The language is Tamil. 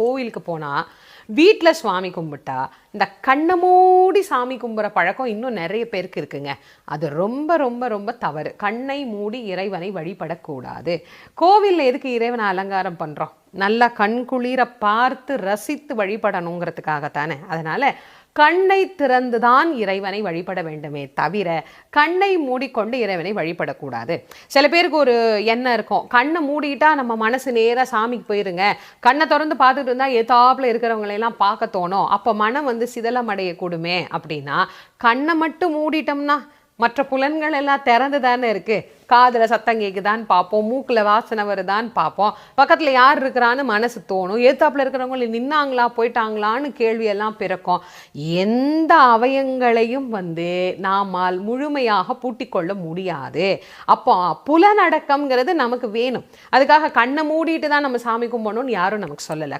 கோவிலுக்கு போனால் வீட்டில் சுவாமி கும்பிட்டா இந்த கண்ணை மூடி சாமி கும்பிட்ற பழக்கம் இன்னும் நிறைய பேருக்கு இருக்குங்க. அது ரொம்ப ரொம்ப ரொம்ப தவறு. கண்ணை மூடி இறைவனை வழிபடக்கூடாது. கோவிலில் எதுக்கு இறைவனை அலங்காரம் பண்ணுறோம் நல்லா கண் குளிர பார்த்து ரசித்து வழிபடணுங்கிறதுக்காகத்தானே. அதனால் கண்ணை திறந்துதான் இறைவனை வழிபட வேண்டுமே தவிர கண்ணை மூடிக்கொண்டு இறைவனை வழிபடக்கூடாது. சில பேருக்கு ஒரு எண்ணம் இருக்கும். கண்ணை மூடிட்டா நம்ம மனசு நேராக சாமிக்கு போயிருங்க. கண்ணை திறந்து பார்த்துட்டு இருந்தால் எதாப்புல இருக்கிறவங்களெல்லாம் பார்க்க தோணும். அப்போ மனம் வந்து சிதலமடையக்கூடுமே அப்படின்னா கண்ணை மட்டும் மூடிட்டோம்னா மற்ற புலன்கள் எல்லாம் திறந்து தானே இருக்குது காதில் சத்தம் கேட்குதான்னு பார்ப்போம். மூக்கில் வாசனை வருதான்னு பார்ப்போம். பக்கத்தில் யார் இருக்கிறான்னு மனசு தோணும். ஏத்தாப்பில் இருக்கிறவங்க நின்னாங்களா போயிட்டாங்களான்னு கேள்வியெல்லாம் பிறக்கும். எந்த அவயங்களையும் வந்து நாமால் முழுமையாக பூட்டிக்கொள்ள முடியாது. அப்போ புலனடக்கம்ங்கிறது நமக்கு வேணும். அதுக்காக கண்ணை மூடிட்டு தான் நம்ம சாமி கும்பிடணும்னு யாரும் நமக்கு சொல்லலை.